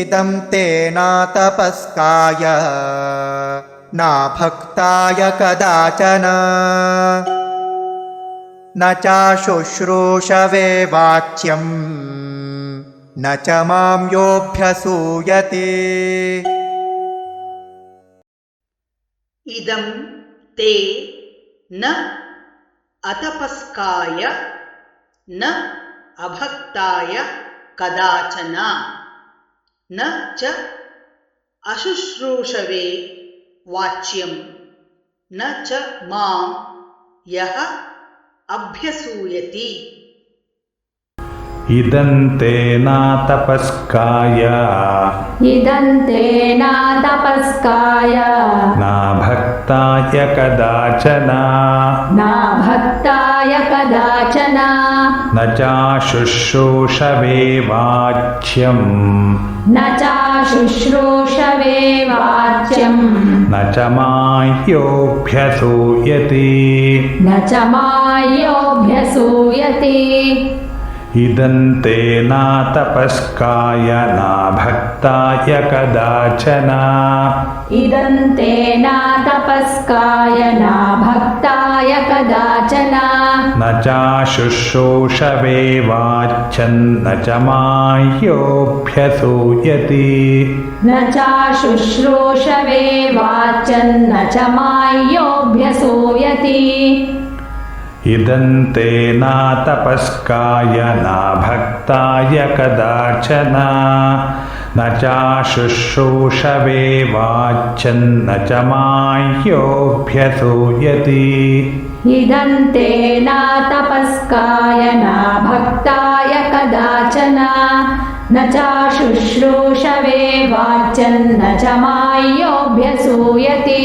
इदं ते नातपस्काय नाभक्ताय कदाचन। न चाशुश्रूषवे वाच्यम् न च मां योऽभ्यसूयते इदं ते न अतपस्काय न अभक्ताय कदाचन। न च अशुश्रूषवे वाच्यं। न च मां यः अभ्यसूयति। इदं ते नातपस्काय नाभक्ताय कदाचन। न भक्ताय कदाचन। न चाशुश्रूषवे वाच्यम् न चाशुश्रूषवे वाच्यम् न च माह्योऽभ्यसूयति न च मायोऽभ्यसूयते। इदं ते नातपस्काय नाभक्ताय कदाचन। इदं ते नातपस्काय न भक्ताय कदाचन। न चाशुश्रूषवे वाच्यन्न च माह्योऽभ्यसूयति न चाशुश्रूषवे वाचन्न च इदं ते नातपस्काय नाभक्ताय कदाचन। न चाशुश्रूषवे वाच्यन्न च माह्योऽभ्यसूयति इदं ते नातपस्काय न भक्ताय कदाचन। न चाशुश्रूषवे वाचन्न च मायोऽभ्यसूयति